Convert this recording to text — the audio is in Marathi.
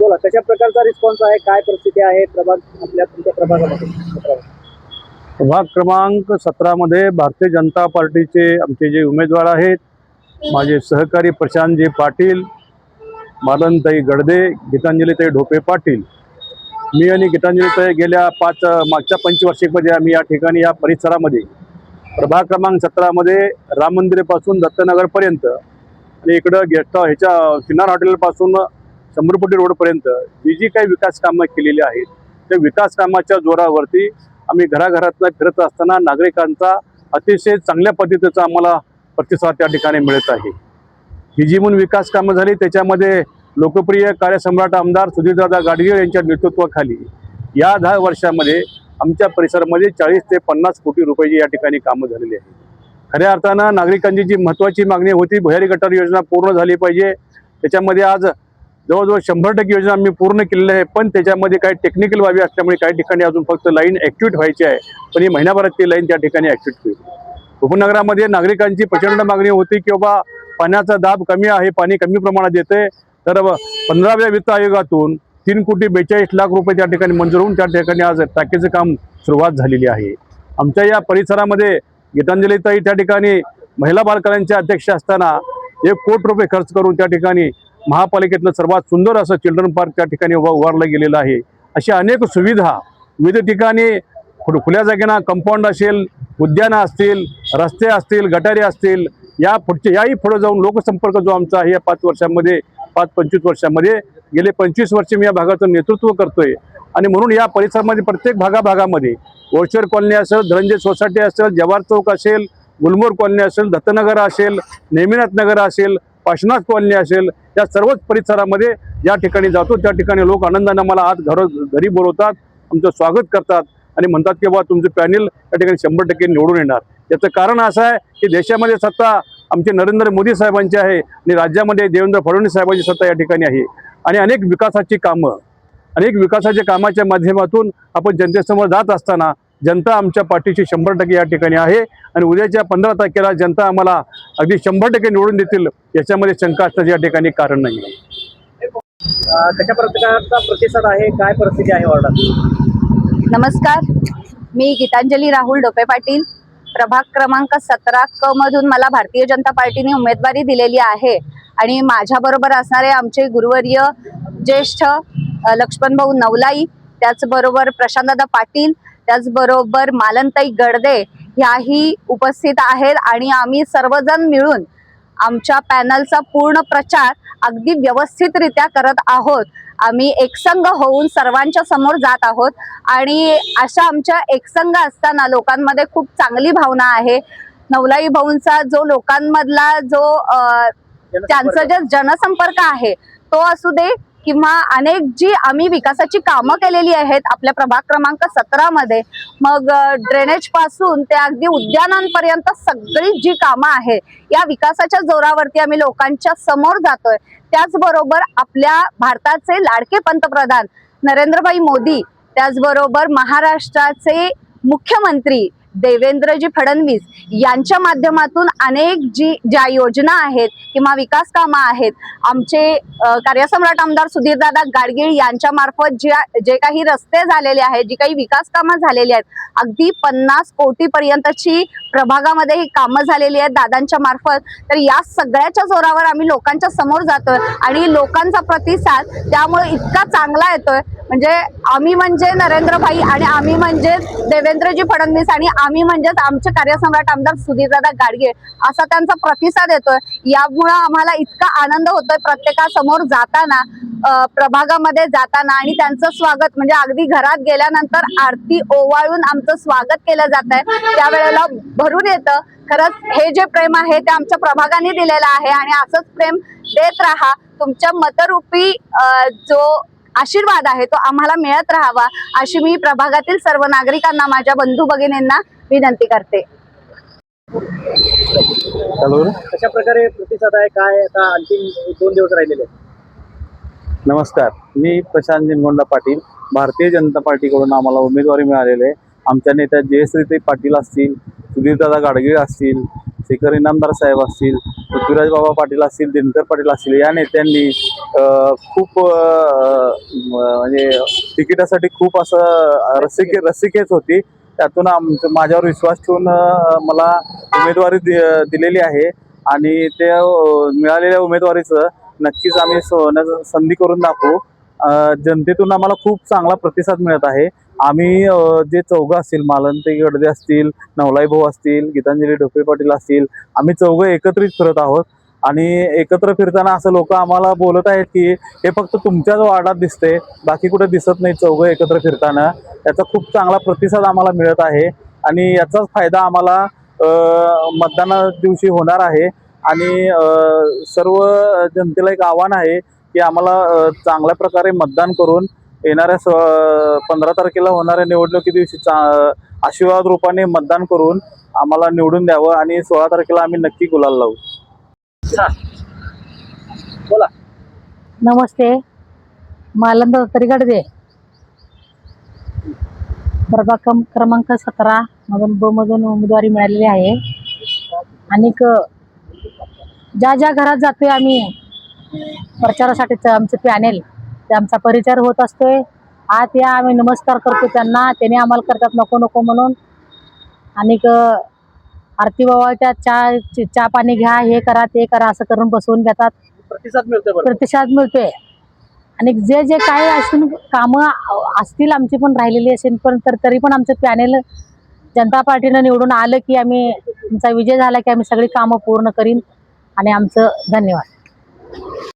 बोला कशा प्रकारचा रिस्पॉन्स आहे? काय परिस्थिती आहे? प्रभाग आपल्या तुमच्या प्रभागामध्ये. प्रभाग क्रमांक सतरामध्ये भारतीय जनता पार्टीचे आमचे जे उमेदवार आहेत माझे सहकारी प्रशांतजी पाटील मालनताई गडदे गीतांजलीताई ढोपे पाटील. मी आणि गीतांजलीताई गेल्या पाच मागच्या पंचवार्षिकमध्ये आम्ही या ठिकाणी या परिसरामध्ये प्रभाग क्रमांक सतरामध्ये राम मंदिरापासून दत्तनगरपर्यंत आणि इकडं गेस्ट ह्याच्या सिन्नार हॉटेलपासून शंभरपट्टी रोडपर्यंत जी जी काही विकास कामं केलेली आहेत त्या विकास कामाच्या जोरावरती आम्ही घराघरातनं फिरत असताना नागरिकांचा अतिशय चांगल्या पद्धतीचा आम्हाला प्रतिसाद त्या ठिकाणी मिळत आहे. ही जी म्हणून विकास कामं झाली त्याच्यामध्ये लोकप्रिय कार्यसम्राट आमदार सुधीरदादा गाडगीळ यांच्या नेतृत्वाखाली या दहा वर्षामध्ये आमच्या परिसरामध्ये चाळीस ते पन्नास कोटी रुपयाची या ठिकाणी कामं झालेली आहेत. खऱ्या अर्थानं नागरिकांची जी महत्त्वाची मागणी होती भुयारी गटार योजना पूर्ण झाली पाहिजे. त्याच्यामध्ये आज जवळजवळ शंभर टक्के योजना आम्ही पूर्ण केलेली आहे पण त्याच्यामध्ये काही टेक्निकल बाबी असल्यामुळे काही ठिकाणी अजून फक्त लाईन ॲक्टिव्हेट व्हायची आहे. पण ही महिन्याभरात ती लाईन त्या ठिकाणी ॲक्टिव्हेट होईल. उपनगरामध्ये नागरिकांची प्रचंड मागणी होती की बाबा पाण्याचा दाब कमी आहे पाणी कमी प्रमाणात येते तर पंधराव्या वित्त आयोगातून तीन कोटी बेचाळीस लाख रुपये त्या ठिकाणी मंजूर होऊन त्या ठिकाणी आज टाकीचं काम सुरुवात झालेली आहे. आमच्या या परिसरामध्ये गीतांजलीताई त्या ठिकाणी महिला बालकऱ्यांच्या अध्यक्ष असताना एक कोटी रुपये खर्च करून त्या ठिकाणी महापालिकेतलं सर्वात सुंदर असं चिल्ड्रन पार्क त्या ठिकाणी उभा उभारलं गेलेलं आहे. अशा अनेक सुविधा विविध ठिकाणी खुल- खुल्या जागेना कंपाऊंड असेल उद्यानं असतील रस्ते असतील गटारे असतील या पुढचे याही पुढे जाऊन लोकसंपर्क जो आमचा आहे या पाच वर्षांमध्ये पाच पंचवीस वर्षामध्ये गेले पंचवीस वर्ष मी या भागाचं नेतृत्व करतोय. आणि म्हणून या परिसरामध्ये प्रत्येक भागाभागामध्ये ओळशेर कॉलनी असेल धनंजय सोसायटी असेल जवाहर चौक असेल गुलमोर कॉलनी असेल दत्तनगर असेल नेमिनाथ नगर असेल पाशनाथ कॉलनी असेल या सर्वच परिसरामध्ये या ठिकाणी जातो. त्या ठिकाणी लोक आनंदाने मला आज घर घरी बोलवतात आमचं स्वागत करतात आणि म्हणतात की बाबा तुमचं पॅनेल या ठिकाणी शंभर टक्के निवडून येणार. याचं कारण असं आहे की देशामध्ये सत्ता आमचे नरेंद्र मोदी साहेबांची आहे आणि राज्यामध्ये देवेंद्र फडणवीस साहेबांची सत्ता या ठिकाणी आहे. आणि अनेक विकासाची कामं अनेक विकासाच्या कामाच्या माध्यमातून आपण जनतेसमोर जात असताना जनता आमच्या पाठीशी शंभर टक्के या ठिकाणी आहे. आणि उद्याच्या पंधरा तारखेला जनता आम्हाला अगदी शंभर टक्के निवडून देतील याच्यामध्ये शंका असण्याचं या ठिकाणी कारण नाही. कशा प्रकारचा प्रतिसाद आहे? काय परिस्थिती आहे वॉर्डात? नमस्कार. मी गीतांजली राहुल डोपे पाटील. प्रभाग क्रमांक सतरा क मधून मला भारतीय जनता पार्टीने उमेदवारी दिलेली आहे. आणि माझ्या बरोबर असणारे आमचे गुरुवर्य ज्येष्ठ लक्ष्मणभाऊ नवलाई त्याचबरोबर प्रशांतदादा पाटील त्याचबरोबर मालनताई गडदे ह्याही उपस्थित आहेत आणि आम्ही सर्वजण मिळून आमच्या पॅनलचा पूर्ण प्रचार अगदी व्यवस्थितरित्या करत आहोत. आम्ही एकसंघ होऊन सर्वांच्या समोर जात आहोत आणि अशा आमच्या एकसंघ असताना लोकांमध्ये खूप चांगली भावना आहे. नवलाई भाऊंचा जो लोकांमधला जो त्यांचं जे जनसंपर्क आहे तो असू दे किंवा अनेक जी आम्ही विकासाची कामं केलेली आहेत आपल्या प्रभाग क्रमांक सतरा मध्ये मग ड्रेनेजपासून ते अगदी उद्यानांपर्यंत सगळी जी कामं आहेत या विकासाच्या जोरावरती आम्ही लोकांच्या समोर जातोय. त्याचबरोबर आपल्या भारताचे लाडके पंतप्रधान नरेंद्रभाई मोदी त्याचबरोबर महाराष्ट्राचे मुख्यमंत्री देवेंद्रजी फडणवीस यांच्या माध्यमातून अनेक जी ज्या योजना आहेत किंवा विकास कामं आहेत आमचे कार्यसम्राट आमदार सुधीरदादा गाडगीळ यांच्या मार्फत ज्या जे काही रस्ते झालेले आहेत जी काही विकास कामं झालेली आहेत अगदी पन्नास कोटीपर्यंतची प्रभागामध्ये ही कामं झालेली आहेत दादांच्या मार्फत. तर या सगळ्याच्या जोरावर आम्ही लोकांच्या समोर जातोय आणि लोकांचा प्रतिसाद त्यामुळे इतका चांगला येतोय. म्हणजे आम्ही म्हणजे नरेंद्रभाई आणि आम्ही म्हणजे देवेंद्रजी फडणवीस आणि आम्ही म्हणजेच आमचे कार्यसम्राट आमदार सुधीरदादा गाडगे असा त्यांचा प्रतिसाद येतोय. यामुळं आम्हाला इतका आनंद होतोय प्रत्येकासमोर जाताना प्रभागामध्ये जाताना आणि त्यांचं स्वागत म्हणजे अगदी घरात गेल्यानंतर आरती ओवाळून आमचं स्वागत केलं जात आहे त्यावेळेला भरून येतं. खरंच हे जे प्रेम आहे ते आमच्या प्रभागाने दिलेलं आहे आणि असंच प्रेम देत राहा. तुमच्या मतरूपी जो आशीर्वाद आहे तो आम्हाला मिळत राहावा अशी मी प्रभागातील सर्व नागरिकांना माझ्या बंधू भगिनींना विनंती करते. हॅलो. कशा प्रकारे प्रतिसाद आहे काय आता आणखी दोन दिवस राहिलेले आहेत. नमस्कार. मी प्रशांत जिनगोंडा पाटील. भारतीय जनता पार्टीकडून आम्हाला उमेदवारी मिळालेली आहे. आमच्या नेत्या जयश्रीते पाटील असतील सुधीरदादा गाडगीळ असतील शेखर इनामदार साहेब असतील पृथ्वीराज बाबा पाटील असतील दिनकर पाटील असतील या नेत्यांनी खूप म्हणजे तिकिटासाठी खूप असं रसिके रसिकेच होती. त्यातून आमचं माझ्यावर विश्वास ठेवून मला उमेदवारी दि- दिलेली आहे. आणि त्या मिळालेल्या उमेदवारीचं नक्कीच आम्ही सोन्याचं संधी करून दाखवू. जनतेतून आम्हाला खूप चांगला प्रतिसाद मिळत आहे. आम्ही जे चौघं असतील मालंते गडदे असतील नवलाई भाऊ असतील गीतांजली ढोपे पाटील असतील आम्ही चौघं एकत्रित फिरत आहोत. आणि एकत्र फिरताना असं लोक आम्हाला बोलत आहेत की हे फक्त तुमच्याच वार्डात दिसते बाकी कुठे दिसत नाही चौघं एकत्र फिरताना. याचा खूप चांगला प्रतिसाद आम्हाला मिळत आहे. आणि याचाच फायदा आम्हाला मतदाना दिवशी होणार आहे. आणि सर्व जनतेला एक आव्हान आहे की आम्हाला चांगल्या प्रकारे मतदान करून येणाऱ्या स पंधरा तारखेला होणाऱ्या निवडणुकी दिवशी चा आशीर्वाद रूपाने मतदान करून आम्हाला निवडून द्यावं आणि सोळा तारखेला आम्ही नक्की गुलाल लावू. बोला. नमस्ते. मालंद तरीगडदे प्रभाग क्रम- क्रमांक सतरा मधून ब मधून उमेदवारी मिळालेली आहे. आणि ज्या ज्या घरात जातोय आम्ही प्रचारासाठीच आमचे पॅनेल. आमचा परिचार होत असतोय. आत या आम्ही नमस्कार करतो त्यांना. त्याने आम्हाला करतात नको नको म्हणून. आणि आरती बाबाच्या चहा चहा पाणी घ्या हे करा ते करा असं करून बसवून घेतात. प्रतिसाद मिळतोय प्रतिसाद मिळतोय. आणि जे जे काही असून कामं असतील आमची पण राहिलेली असेल पण तर तरी पण आमचं पॅनेल जनता पार्टीनं निवडून आलं की आम्ही आमचा विजय झाला की आम्ही सगळी कामं पूर्ण करीन. आणि आमचं धन्यवाद.